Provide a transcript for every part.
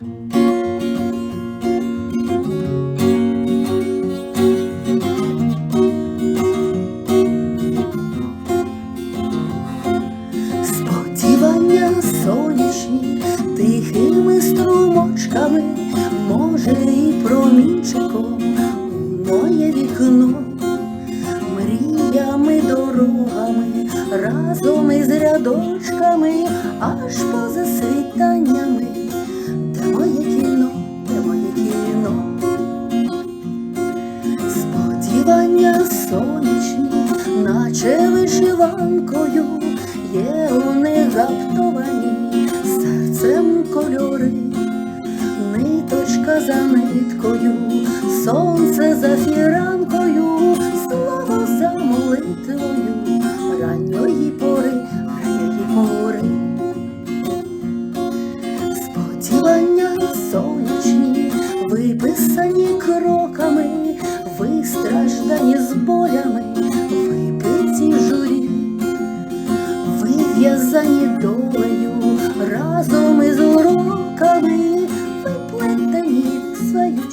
Сподівання сонячні тихими струмочками, може, і промінчиком у моє вікно, мріями, дорогами, разом із рядочками, аж поза вишиванкою, є у них гаптовані серцем кольори, ниточка за ниткою, сонце за фіранкою, слово за молитвою, ранньої пори, ранньої пори. Сподівання сонячні,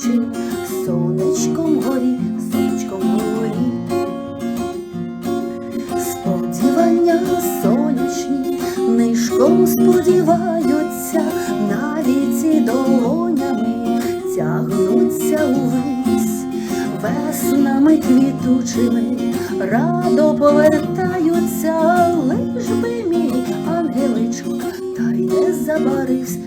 сваючи сонечком горі, сонечком горі. Сподівання сонячні нишком сподіваються, навіть і долонями тягнуться увись, веснами квітучими радо повертаються, лиш би мій ангеличок, та й не забарився,